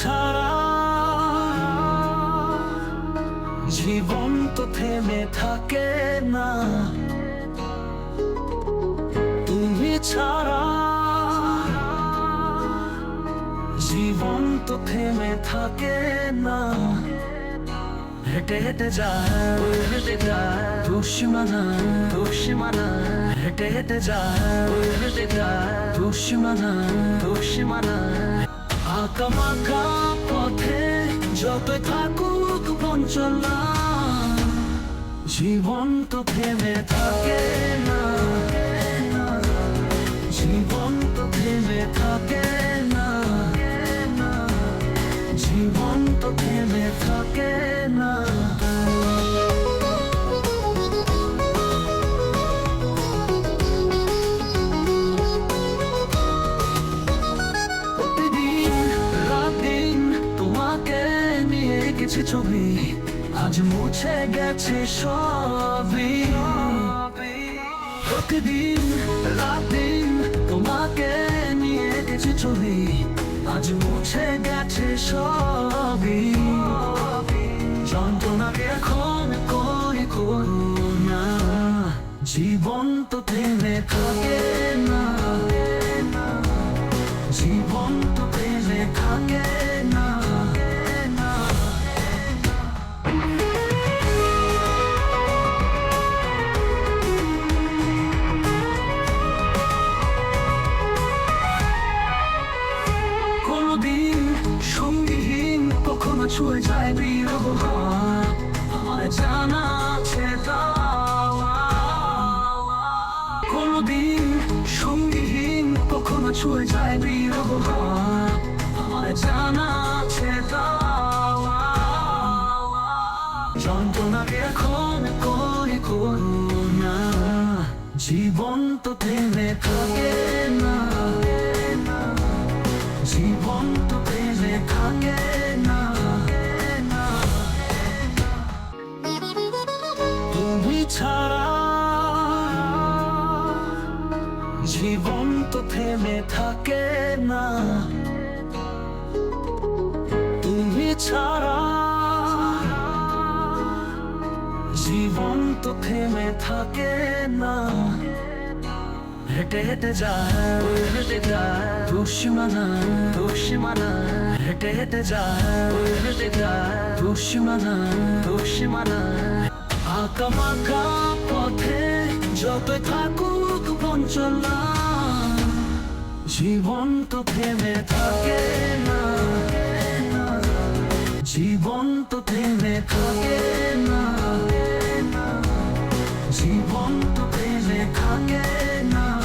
ছাড়া জীবন তো থেমে থাকে না। তুমি ছাড়া জীবন তো থেমে থাকে না। হেঁটে হেঁটে যায় হেঁটে যায়। দুশ্মনা দুশ্মনা হেঁটে হেঁটে যায় হেঁটে যায়। দুশ্মনা দুশ্মনা আঁকা মাখা পথে যত থাকুক বঞ্চনা, জীবন তো থেমে থাকে না। জীবন তো থেমে থাকে না। জীবন তো থেমে থাকে না। কিছু ছবি, আজ মুছে গেছে সবই। প্রতিদিন, রাতদিন তোমাকে নিয়ে গেছে ছবি, আজ মুছে গেছে সবই। যন্ত্রণাকে এখন করি করুণা জীবন তো থেমে থাকে ছুঁয়ে যায় বিরহ জানা। কোনদিন সঙ্গীহীন কখনো ছুঁয়ে যায় বিরহ জানা জীবন তো থেমে থাকে না। জীবন তো থেমে থাকে জীবন তো থেমে থাকে না। তুমি ছাড়া জীবন তো থেমে থাকে না। হেঁটে হেঁটে যায় হেঁটে যায়। দুশ্মনা দুশ্মনা। হেঁটে হেঁটে যায় হেঁটে যায়। দুশ্মনা দুশ্মনা। আঁকা মাখা পথে যতই থাকুক বঞ্চনা জীবন তো থেমে থাকে না। জীবন তো থেমে থাকে না। জীবন তো থেমে থাকে না।